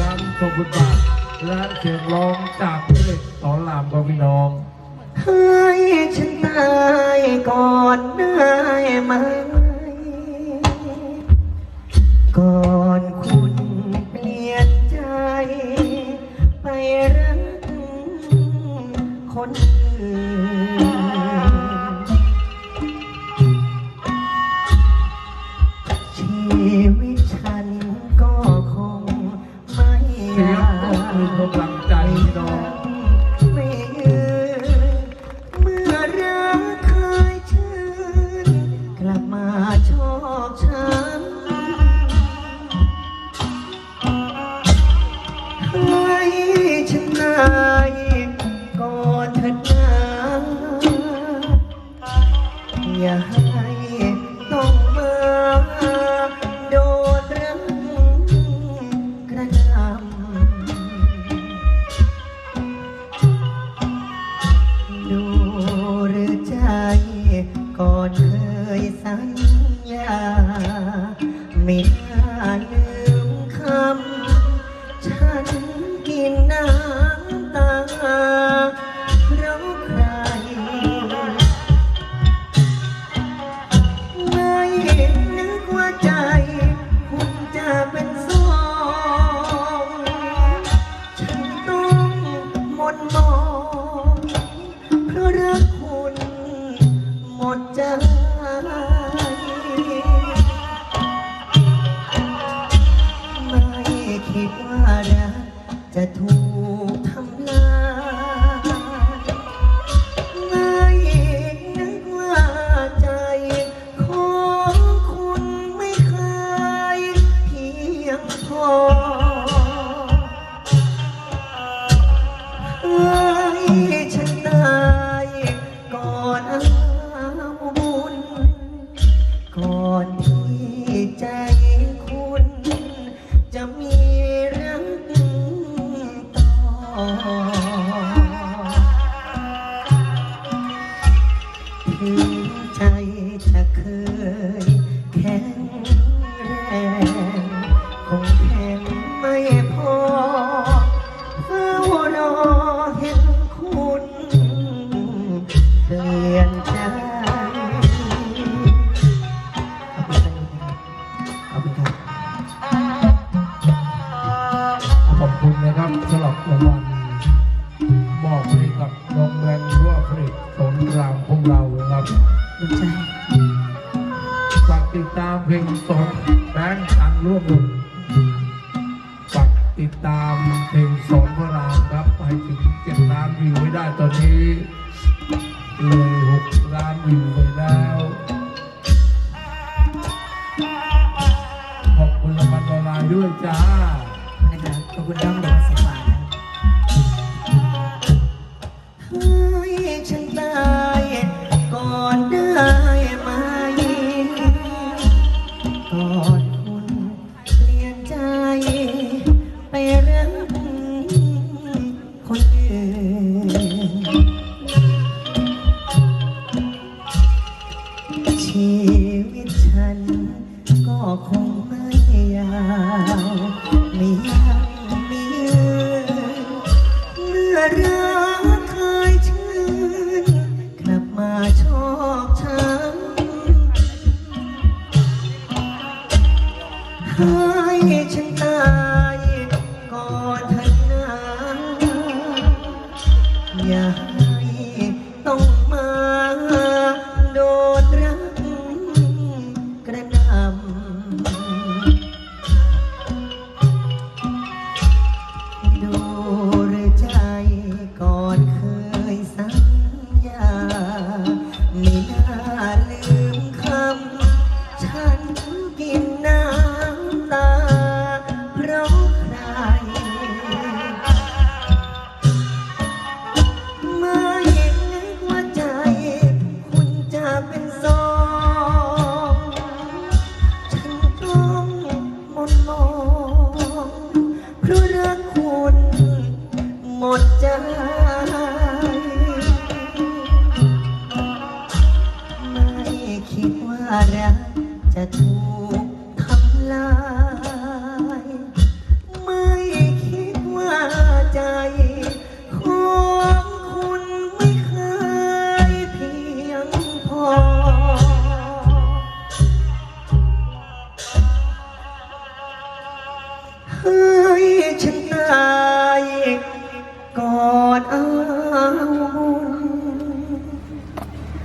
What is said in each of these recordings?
นั้นชมบุญบาทและเสียงร้องจากเพลงสอนรามกับพี่น้อง ให้ฉันตายก่อนได้ไหม ก่อนเถิดนะอย่าให้ต้องมาโดนรังกระทำดูหรือใจก่อนเคยสัญญาไม่ คิดว่ารักจะถูก ถึงใจจะเคยแข็งแรงคงแข็งไม่พอเฝ้ารอเห็นคุณเปลี่ยนใจ ขอบคุณครับ ขอบคุณนะครับสำหรับรางวัล ของเรานะครับขอบคุณใจฝากติดตามเพลงสนแบงค์อันร่วมบุญฝากติดตามเพลงสอนพระรามครับให้ถึงเจ็ดล้านวิวไว้ได้ตอนนี้เลยหกล้านวิวไปแล้วขอบคุณรางวัลออนไลน์ด้วยจ้านะครับขอบคุณน้องหลวงสิบบาทนะครับ เ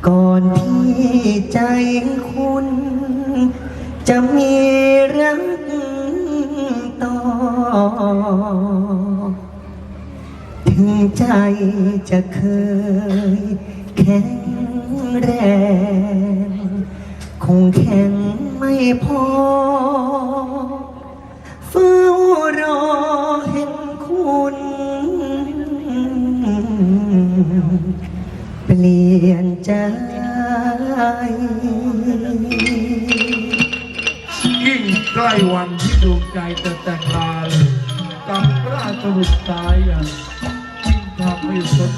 ก่อนที่ใจคุณ จะมีรักต่อ ถึงใจจะเคยแข็งแรง คงแข็งไม่พอ ยิ่งใกล้วันที่ดวงใจจะแต่งงานกับราชบุตรสายยิ่งทำให้สน